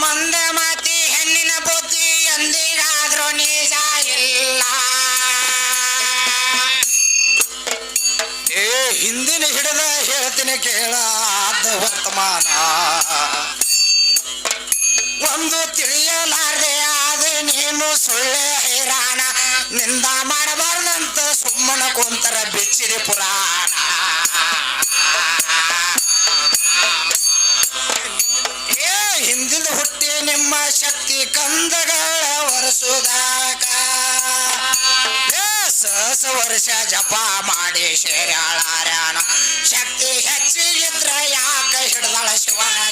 ಮಂದ ಮಾತಿ ಹೆಣ್ಣಿನ ಬುದ್ಧಿ ಎಂದಿಗಾದ್ರೂ ನಿಜ ಇಲ್ಲ. ಏ, ಹಿಂದಿನ ಹಿಡಿದ ಹೇಳ್ತೀನಿ ಕೇಳ, ಆದ ವರ್ತಮಾನ. ಒಂದು ತಿಳಿಯಲಾರ್ದೆ ಆದ ನೀನು ಸುಳ್ಳೆ ಹೈರಾಣ. ನಿಂದ सहस वर्ष जपा माडे शेराळा शक्ती ह्याची चित्र याक शिवाय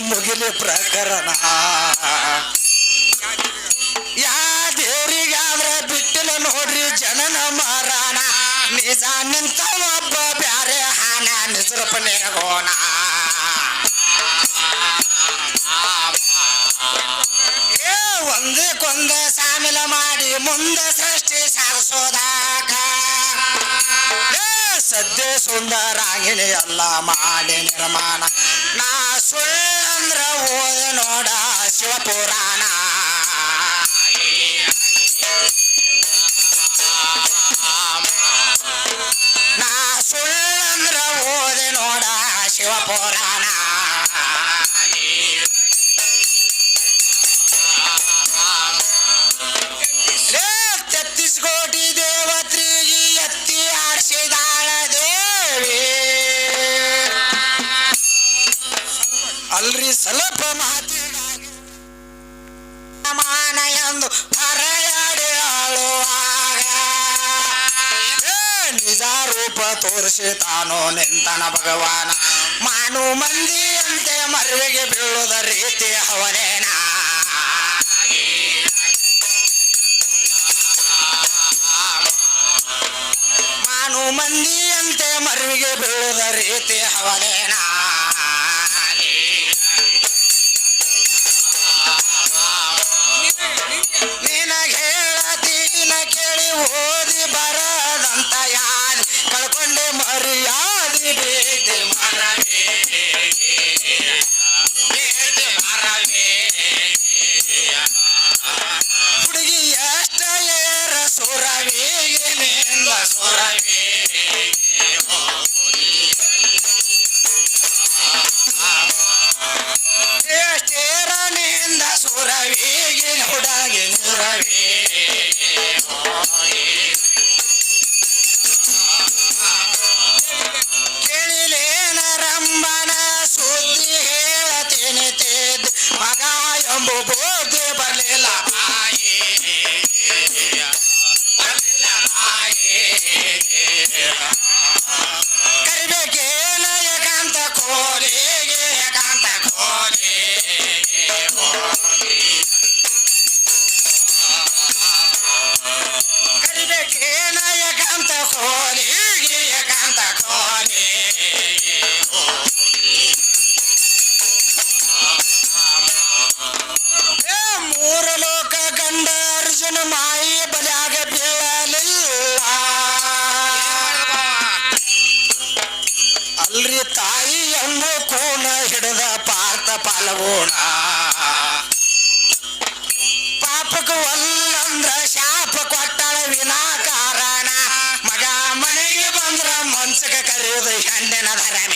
ಮುಗಿಲಿ ಪ್ರಕರಣ. ಯಾ ದೇವ್ರಿಗಾದ್ರ ಬಿಟ್ಟಿಲ್ಲ ನೋಡ್ರಿ ಜನನ ಮಾರಾಣ. ನಿಜ ನಿಂತ ಒಬ್ಬ ಬ್ಯಾರೆ ಹಾನ ನಿಜರಪನೆ ಹೋಣ. ಏ ಒಂದಕ್ಕೊಂದ ಸಾಮಿಲ ಮಾಡಿ ಮುಂದೆ ಸೃಷ್ಟಿ ಸಾಗಿಸೋದಾಕ. ಸದ್ಯ ಸುಂದರಾಂಗಿನಿ ಎಲ್ಲ ಮಾಡಿ ನಿರ್ಮಾಣ. ನಾ ಸುಳ್ಳಂದ್ರ ಓದ ನೋಡ ಶಿವಪುರಾಣ. ನಾ ಸುಳ್ಳಂದ್ರ ಓದ ನೋಡ ಶಿವಪುರಾಣ. ಅಲ್ರಿ ಸ್ವಲ್ಪ ಮಾತಿಗಾಗಿ ಮಾನ ಎಂದು ಆಳುವಾಗ ಏ ನಿಜ ರೂಪ ತೋರಿಸಿ ತಾನು ನಿಂತನ ಭಗವಾನ. ಮಾನು ಮಂದಿಯಂತೆ ಮರುವಿಗೆ ಬೀಳುವುದ ರೀತಿ ಅವನೇನ. ಮಾನು ಮಂದಿಯಂತೆ ಮರುವಿಗೆ ಬೀಳುವುದ ರೀತಿ ಅವನೇನ. ಹೆಣ್ಣಿನ ಧರಮೇನ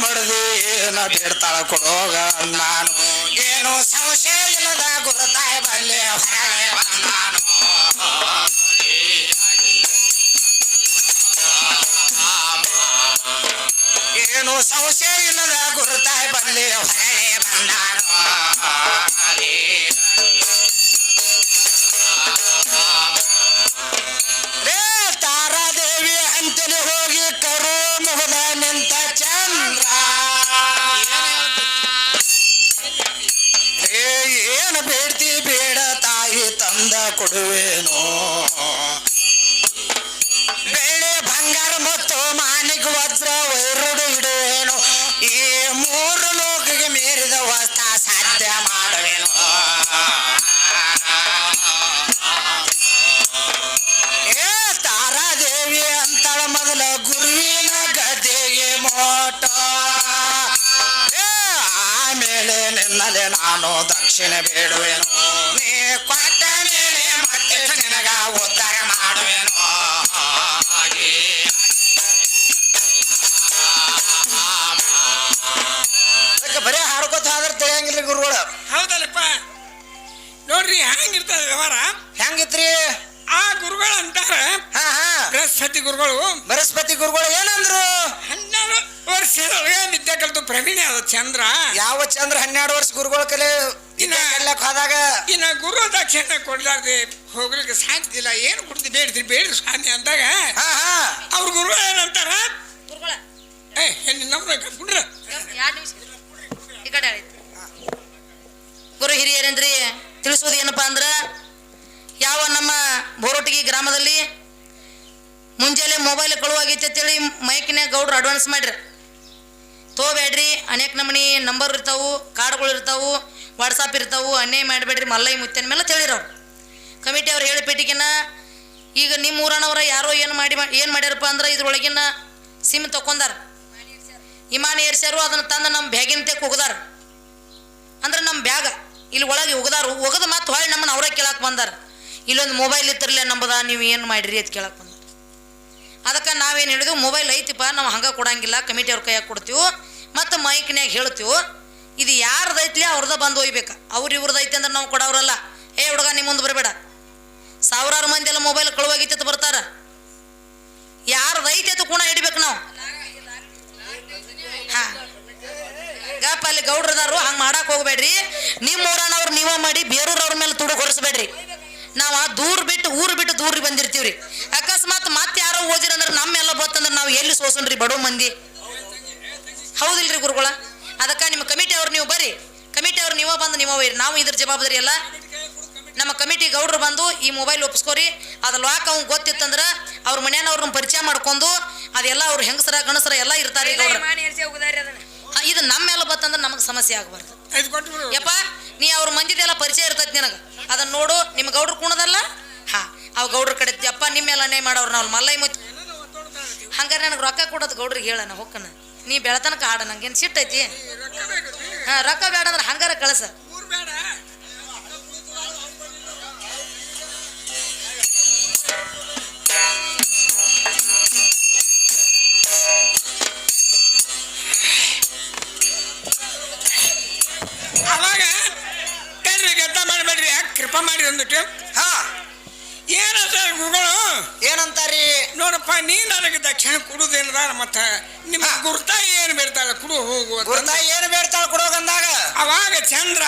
ಮಡದಿ ಏನ ಬೇಡ್ತಾಳ ಕೊಡೋಗ ನಾನು. ಏನು ಸಂಶಯ ಇಲ್ಲದ ಗುರುತಾಯ ಬಲ್ಲೆ ನಾನು. ಏನು ಸಂಶಯ ಇಲ್ಲದ ಗುರುತಾಯ ಬಲ್ಲೆ ಹೊರಳೆ ಬಂದಾನು ಕೊಡುವೇನು. ಬೆಳ್ಳಿ ಬಂಗಾರ ಮತ್ತು ಮಾನಿಕ್ ವಜ್ರ ವೈರುಡು ಇಡುವೇನು. ಈ ಮೂರು ಲೋಕಿಗೆ ಮೀರಿದ ವಸ್ತ ಸಾಧ್ಯ ಮಾಡುವೇನು. ತಾರಾದೇವಿ ಅಂತಳ ಮೊದಲ ಗುರುವಿನ ಗದ್ದೆಗೆ ಮೋಟ. ಆಮೇಲೆ ನಿನ್ನಲೆ ನಾನು ದಕ್ಷಿಣ ಬೇಡುವೆನು. ನೀ ಕೊಟ್ಟ ಹೆಂಗಿತ್ರಿ ಆ ಗುರುಗಳು ಅಂತಾರ ಹಾ ಹಾ. ಬೃಹಸ್ಪತಿ ಗುರುಗಳು. ಬೃಹಸ್ಪತಿ ಗುರುಗಳು ಏನಂದ್ರು? ಹನ್ನೆರಡು ವರ್ಷದೊಳಗೆ ವಿದ್ಯೆ ಕಲಿತು ಪ್ರವೀಣ ಅದ ಚಂದ್ರ. ಯಾವ ಚಂದ್ರ? ಹನ್ನೆರಡು ವರ್ಷ ಗುರುಗಳ ಕಲೆ ಇನ್ನ- ಕಲ್ಲಕ್ ಹೋದಾಗ? ಇನ್ನ ಗುರು ದಕ್ಷಿಣ ಕೊಡ್ಲಾರ್ದೆ ಹೋಗ್ಲಿಕ್ಕೆ ಸಾಧ್ಯದಿಲ್ಲ ಇಲ್ಲ. ಏನು ಕೊಡ್ತಿ ಬೇಡ್ರಿ ಬೇಡ್ರಿ ಸ್ವಾಮಿ ಅಂದಾಗ ಹಾ ಹಾ. ಅವ್ರ ಗುರುಗಳು ಏನಂತಾರ? ಗುರುಗಳ. ಏ ನಮ್ಮ ಕಟ್ಬಿಡ್ರ ಗುರು ಹಿರಿಯರೇನ್ರಿ ತಿಳಿಸೋದು ಏನಪ್ಪಾ ಅಂದ್ರ ಯಾವ ನಮ್ಮ ಬೋರೋಟಿಗಿ ಗ್ರಾಮದಲ್ಲಿ ಮುಂಜಾನೆ ಮೊಬೈಲ್ ಕಳುವಾಗೈತೆ ಅಂತೇಳಿ ಮೈಕಿನ ಗೌಡ್ರು ಅಡ್ವಾನ್ಸ್ ಮಾಡ್ರಿ. ತೋಬೇಡ್ರಿ ಅನೇಕ ನಮೂನಿ ನಂಬರ್ ಇರ್ತಾವು ಕಾರ್ಡ್ಗಳು ಇರ್ತಾವು ವಾಟ್ಸಪ್ ಇರ್ತಾವು, ಅನ್ಯಾಯ ಮಾಡಬೇಡ್ರಿ ಮಲ್ಲೈ ಮುತ್ತೇನ ಮೇಲೆ ತಿಳಿರವ್ರು ಕಮಿಟಿ ಅವ್ರು ಹೇಳಿ ಪೇಟಿಗೆನ ಈಗ ನಿಮ್ಮ ಊರನವ್ರ ಯಾರೋ ಏನು ಮಾಡಿ ಏನು ಮಾಡ್ಯಾರಪ್ಪ ಅಂದ್ರೆ ಇದ್ರೊಳಗಿನ ಸಿಮ್ ತಕೊಂಡಾರ ವಿಮಾನ ಏರ್ಸ್ಯಾರು, ಅದನ್ನು ತಂದು ನಮ್ಮ ಬ್ಯಾಗಿನ ಒಗದಾರ ಅಂದ್ರೆ ನಮ್ಮ ಬ್ಯಾಗ ಇಲ್ಲಿ ಒಳಗೆ ಉಗದಾರು ಒಗದು ಮತ್ತೆ ಹೊಳ್ಳಿ ನಮ್ಮನ್ನು ಅವರೇ ಕೇಳಕ್ಕೆ ಬಂದಾರ. ಇಲ್ಲೊಂದು ಮೊಬೈಲ್ ಇತ್ತಿರಲಿಲ್ಲ ನಂಬದ, ನೀವು ಏನು ಮಾಡಿರಿ ಅಂತ ಕೇಳಕ್ಕೆ ಬಂದ. ಅದಕ್ಕೆ ನಾವೇನು ಹೇಳಿದ್ವಿ ಮೊಬೈಲ್ ಐತಿಪ್ಪ ನಾವು ಹಂಗೆ ಕೊಡಂಗಿಲ್ಲ ಕಮಿಟಿ ಅವ್ರ ಕೈಯಾಗ ಕೊಡ್ತೀವಿ, ಮತ್ತು ಮೈಕ್ನ್ಯಾಗ ಹೇಳ್ತೀವಿ, ಇದು ಯಾರ್ದೈತ್ಲಿ ಅವ್ರದ್ದು ಬಂದು ಒಯ್ಬೇಕು. ಅವ್ರು ಇವ್ರದ್ದು ಐತಿ ಅಂದ್ರೆ ನಾವು ಕೊಡೋರಲ್ಲ ಏ ಹುಡುಗ ನಿಮ್ಮ ಮುಂದೆ ಬರಬೇಡ. ಸಾವಿರಾರು ಮಂದಿ ಎಲ್ಲ ಮೊಬೈಲ್ ಕಳುವಾಗೈತೆ ಯಾರ್ದು ಯಾರ್ದೈತೆ ಅಂತ ಕೂಡ ಹಿಡಿಬೇಕು ನಾವು. ಹಾಂ. ಗಪ್ಪ ಅಲ್ಲಿ ಗೌಡ್ರದಾರು, ಹಂಗೆ ಮಾಡಕ್ಕೆ ಹೋಗ್ಬೇಡ್ರಿ. ನಿಮ್ಮ ಊರನವ್ರು ನೀವೇ ಮಾಡಿ, ಬೇರೂರವ್ರ ಮೇಲೆ ತುಡು ಹೊರಿಸ್ಬೇಡ್ರಿ ಆ ದೂರ ಬಿಟ್ಟು ಊರು ಬಿಟ್ಟು ದೂರ ಬಂದಿರ್ತೀವ್ರಿ. ಅಕಸ್ಮಾತ್ ಮತ್ತೆ ಯಾರೋ ಓದಿರಂದ್ರೆ ನಮ್ಮೆಲ್ಲ ಬತ್ತಂದ್ರೆ ನಾವು ಎಲ್ಲಿ ಸೋಸನ್ರಿ ಬಡವ ಮಂದಿ? ಹೌದಿಲ್ರಿ ಗುರುಗಳ? ಅದಕ್ಕ ನಿಮ್ಮ ಕಮಿಟಿ ಅವ್ರು ನೀವು ಬರ್ರಿ. ಕಮಿಟಿ ಅವ್ರು ನೀವ ಬಂದು ನೀವ ನಾವು ಇದ್ರ ಜವಾಬ್ದಾರಿ ಎಲ್ಲ ನಮ್ಮ ಕಮಿಟಿ ಗೌಡ್ರು ಬಂದು ಈ ಮೊಬೈಲ್ ಒಪ್ಸ್ಕೋರಿ. ಅದು ಲಾಕ್ ಅವ್ನು ಗೊತ್ತಿತ್ತಂದ್ರ ಅವ್ರ ಮನೆಯವ್ರನ್ನ ಪರಿಚಯ ಮಾಡ್ಕೊಂಡು ಅದೆಲ್ಲ ಅವ್ರ ಹೆಂಗಸರ ಗಣಸರ ಎಲ್ಲ ಇರ್ತಾರೆ ಇದು ನಮ್ಮೆಲ್ಲ ಬತ್ತಂದ್ರೆ ನಮಗೆ ಸಮಸ್ಯೆ ಆಗಬಾರ್ದು. ಯಪ್ಪ ನೀ ಅವ್ರ ಮಂದಿದೆಲ್ಲ ಪರಿಚಯ ಇರ್ತೈತಿ ನಿನಗೆ. ಅದನ್ನ ನೋಡು ನಿಮ್ಮ ಗೌಡ್ರು ಕುಣದಲ್ಲ? ಹಾ, ಅವ್ ಗೌಡ್ರ ಕಡೆ ಅಪ್ಪ, ನಿಮ್ಮೆಲ್ಲ ಅನ್ಯಾಯ ಮಾಡೋರು ನಾವು ಮಲ್ಲೈ ಮುಚ್ಚಿ ಹಂಗಾರೆ ನನಗೆ ರೊಕ್ಕ ಕೊಡೋದು ಗೌಡ್ರಿಗೆ ಹೇಳಣ ಹೊಕ್ಕನ ನೀ ಬೆಳತನಕ ಆಡ, ನಂಗೇನು ಸಿಟ್ಟೈತಿ? ಹಾಂ, ರೊಕ್ಕ ಬೇಡ ಅಂದ್ರೆ ಹಂಗಾರ ಕಳಸ. ಕೊಡುದೇನದ ಮತ್ತ ನಿಮ್ಮ ಗುರ್ತ ಏನು ಬಿಡ್ತಾಳ ಕುಡು ಹೋಗು ಅಂತ. ಗುರುತ ಏನು ಬೇಡ್ತಾಳ ಕೊಡೋಗಂದಾಗ ಅವಾಗ ಚಂದ್ರ.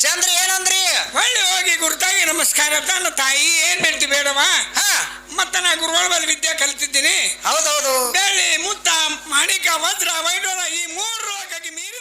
ಚಂದ್ರ ಏನಂದ್ರಿ? ಹೊಳ್ಳಿ ಹೋಗಿ ಗುರ್ತಾಗಿ ನಮಸ್ಕಾರ ತಾನು ತಾಯಿ ಏನ್ ಬೇಡ್ತಿ ಬೇಡವಾ? ಹಾ. ಮತ್ತ ನಾ ಗುರುಗಳ ಬಳಿ ವಿದ್ಯೆ ಕಲಿತಿದ್ದೀನಿ. ಹೌದೌದು. ಬೆಳ್ಳಿ ಮುತ್ತ ಮಾಣಿಕ ವಜ್ರ ವೈಡೋರ ಈ ಮೂರು ರೋಗಕ್ಕೆ ಮೀರಿ